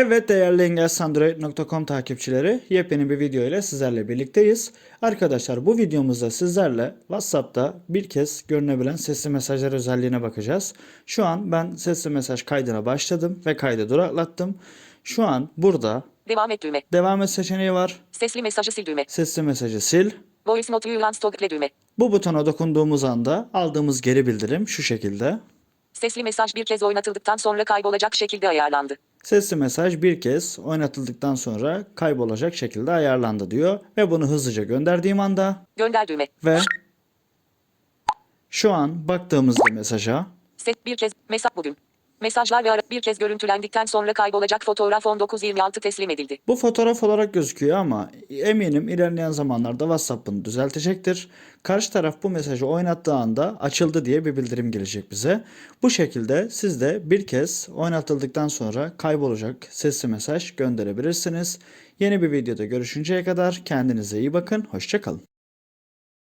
Evet değerli engelsandroid.com takipçileri yepyeni bir video ile sizlerle birlikteyiz. Arkadaşlar bu videomuzda sizlerle WhatsApp'ta bir kez görünebilen sesli mesajlar özelliğine bakacağız. Şu an ben sesli mesaj kaydına başladım ve kaydı duraklattım. Şu an burada Devam et düğme. devam et seçeneği var. Sesli mesajı sil düğme. Sesli mesajı sil. Voice note unstogle düğme. Bu butona dokunduğumuz anda aldığımız geri bildirim şu şekilde. Sesli mesaj bir kez oynatıldıktan sonra kaybolacak şekilde ayarlandı. Sesli mesaj bir kez oynatıldıktan sonra kaybolacak şekilde ayarlandı diyor ve bunu hızlıca gönderdiğim anda Gönder düğme. ve şu an baktığımızda mesaja Set bir kez mesaj bugün. Mesajlar ve ara bir kez görüntülendikten sonra kaybolacak fotoğraf 19.26 teslim edildi. bu fotoğraf olarak gözüküyor ama eminim ilerleyen zamanlarda WhatsApp bunu düzeltecektir. Karşı taraf bu mesajı oynattığı anda açıldı diye bir bildirim gelecek bize. Bu şekilde siz de bir kez oynatıldıktan sonra kaybolacak sesli mesaj gönderebilirsiniz. Yeni bir videoda görüşünceye kadar kendinize iyi bakın, hoşçakalın.